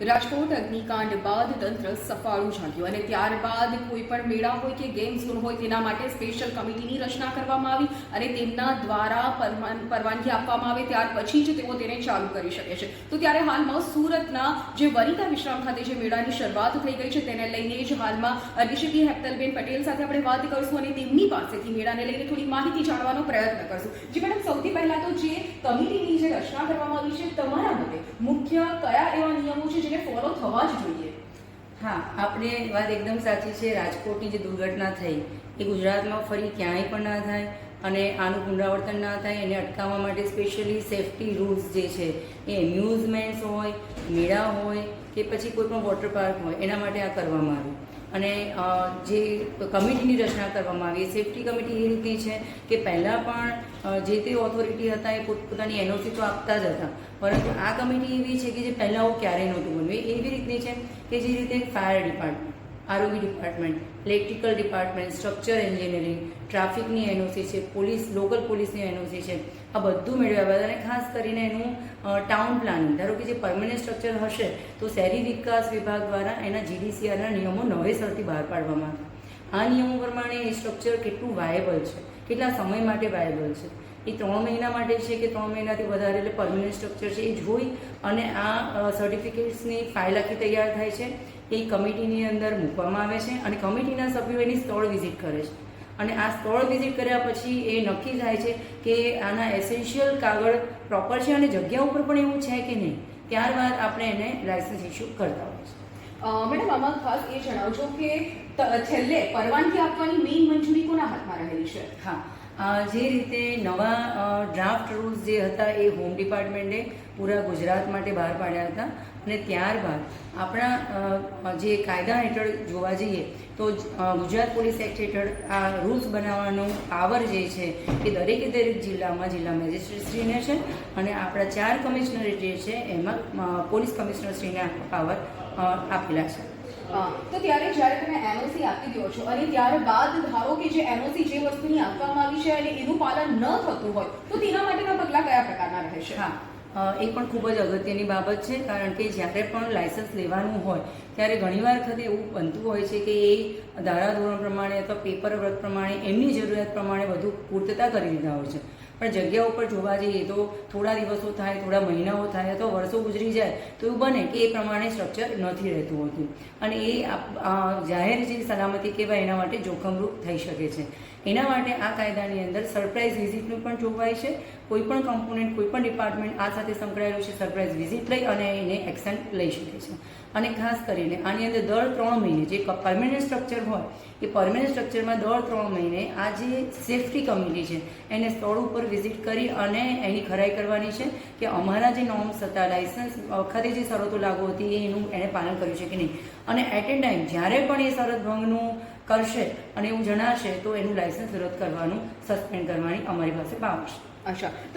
રાજકોટ અગ્નિકાંડ બાદ તંત્ર સફાળું ઝાંક્યું અને ત્યારબાદ કોઈ પણ મેળા હોય કે ગેમ ઝોન હોય તેના માટે સ્પેશિયલ કમિટીની રચના કરવામાં આવી અને તેમના દ્વારા પરવાનગી આપવામાં આવે ત્યાર પછી જ તેઓ તેને ચાલુ કરી શકે છે. તો ત્યારે હાલમાં સુરતના જે વનિતા વિશ્રામ ખાતે જે મેળાની શરૂઆત થઈ ગઈ છે તેને લઈને જ હાલમાં નિશિતી હેપ્તલબેન પટેલ સાથે આપણે વાત કરીશું અને તેમની પાસેથી મેળાને લઈને થોડી માહિતી જાણવાનો પ્રયત્ન કરશું. જી મેડમ, સૌથી પહેલા તો જે કમિટીની જે રચના કરવામાં આવી છે, તમારા મતે મુખ્ય કયા એવા નિયમો છે જેને ફોલો થવા જ જોઈએ. હા આપણે વાત એકદમ સાચી છે, રાજકોટની જે દુર્ઘટના થઈ, એ ગુજરાતમાં ફરી ક્યાંય પણ ના થાય અને આનું પુનરાવર્તન ના થાય, એને અટકાવવા માટે સ્પેશિયલી સેફટી રૂલ્સ જે છે, એ એમ્યુઝમેન્ટ્સ હોય, મેળા હોય કે પછી કોઈ પણ વોટર પાર્ક હોય, એના માટે આ કરવામાં આવ્યું. અને જે કમિટીની રચના કરવામાં આવી સેફટી કમિટી એ રીતની છે કે પહેલાં પણ જે તે ઓથોરિટી હતા એ પોતપોતાની એનઓસી તો આપતા જ હતા. પરંતુ આ કમિટી એવી છે કે જે પહેલાં ક્યારેય નહોતું બનવી એવી રીતની છે કે જે રીતે ફાયર ડિપાર્ટમેન્ટ આરોગ્ય department, electrical department, structure engineering, ટ્રાફિકની એનઓસી છે, પોલીસ, લોકલ પોલીસની એનઓસી છે. આ બધું મેળવ્યા બાદ અને ખાસ કરીને એનું ટાઉન પ્લાનિંગ. ધારો કે જે પરમનન્ટ સ્ટ્રક્ચર હશે, તો શહેરી વિકાસ વિભાગ દ્વારા એના જીડીસીઆરના નિયમો નવેસરથી બહાર પાડવામાં આવ્યા આ નિયમો પ્રમાણે એ સ્ટ્રક્ચર કેટલું વાયેબલ છે, કેટલા સમય માટે વાયેબલ છે. એ ત્રણ મહિના માટે છે કે ત્રણ મહિનાથી વધારે એટલે પરમનન્ટ સ્ટ્રક્ચર છે એ જોઈ અને આ સર્ટિફિકેટ્સની ફાઇલ આખી તૈયાર થાય છે. એ કમિટીની અંદર મૂકવામાં આવે છે અને કમિટીના સભ્યો એની સ્થળ વિઝિટ કરે છે. અને આ સ્થળ વિઝિટ કર્યા પછી એ નક્કી થાય છે કે આના એસેન્શિયલ કાગળ પ્રોપર છે અને જગ્યા ઉપર પણ એવું છે કે નહીં. ત્યારબાદ આપણે એને લાયસન્સ ઇસ્યુ કરતા હોઈએ છીએ. મેડમ આમાં ખાસ એ જણાવજો કે છેલ્લે પરવાનગી આપવાની મેઇન મંજૂરી કોના હાથમાં રહેલી છે? હા. જે રીતે નવા ડ્રાફ્ટ રૂલ્સ જે હતા એ હોમ ડિપાર્ટમેન્ટે પૂરા ગુજરાત માટે બહાર પાડ્યા હતા. અને ત્યારબાદ આપણા જે કાયદા હેઠળ જોવા જઈએ તો ગુજરાત પોલીસ એક્ટ હેઠળ આ રૂલ્સ બનાવવાનો પાવર જે છે એ દરેકે દરેક જિલ્લામાં જિલ્લા મેજિસ્ટ્રેટશ્રીને છે અને આપણા ચાર કમિશનરેટ જે છે એમાં પોલીસ કમિશનરશ્રીને પાવર આપેલા છે. તો ત્યારે જ્યારે તમે એનઓસી આપી દો છો અને ત્યારબાદ કે જે એનઓસી જે વસ્તુની આપવામાં આવી છે અને એનું પાલન ન થતું હોય, તો તેના માટેના પગલાં કયા પ્રકારના રહેશે? હા. એ પણ ખૂબ જ અગત્યની બાબત છે, કારણ કે જ્યારે પણ લાયસન્સ લેવાનું હોય, ત્યારે ઘણીવાર વખતે એવું બનતું હોય છે કે એ ધારાધોરણ પ્રમાણે અથવા પેપર વર્ક પ્રમાણે, એમની જરૂરિયાત પ્રમાણે બધું પૂર્તતા કરી દીધા હોય છે. પણ જગ્યા ઉપર જોવા જઈએ તો થોડા દિવસો થાય, થોડા મહિનાઓ થાય અથવા વર્ષો ગુજરી જાય તો એવું બને કે એ પ્રમાણે સ્ટ્રક્ચર નથી રહેતું હોતું. અને એ જાહેર જે સલામતી કહેવાય એના માટે જોખમરૂપ થઈ શકે છે. એના માટે આ કાયદાની અંદર સરપ્રાઇઝ વિઝિટનું પણ જોગવાઈ છે. કોઈ પણ કમ્પોનન્ટ કોઈ પણ ડિપાર્ટમેન્ટ આ સાથે સંકળાયેલું છે સરપ્રાઇઝ વિઝિટ લઈ અને એને એક્શન લઈ શકે છે. અને ખાસ કરીને આની અંદર દર ત્રણ મહિને જે પરમેનન્ટ સ્ટ્રક્ચર હોય, એ પરમેનન્ટ સ્ટ્રક્ચરમાં દર ત્રણ મહિને આ જે સેફટી કમિટી છે, એને સ્થળ ઉપર વિઝિટ કરી અને એની ખરાઈ કરવાની છે કે અમારા જે નોર્મ્સ હતા લાઇસન્સ વખતે જે શરતો લાગુ હતી એનું એણે પાલન કર્યું છે કે નહીં. અને એટ એ ટાઈમ જ્યારે પણ એ શરત ભંગનું કરશે અને એવું જણાશે, તો એનું લાઇસન્સ રદ કરવાનું સસ્પેન્ડ કરવાની અમારી પાસે પાવર છે. અચ્છા.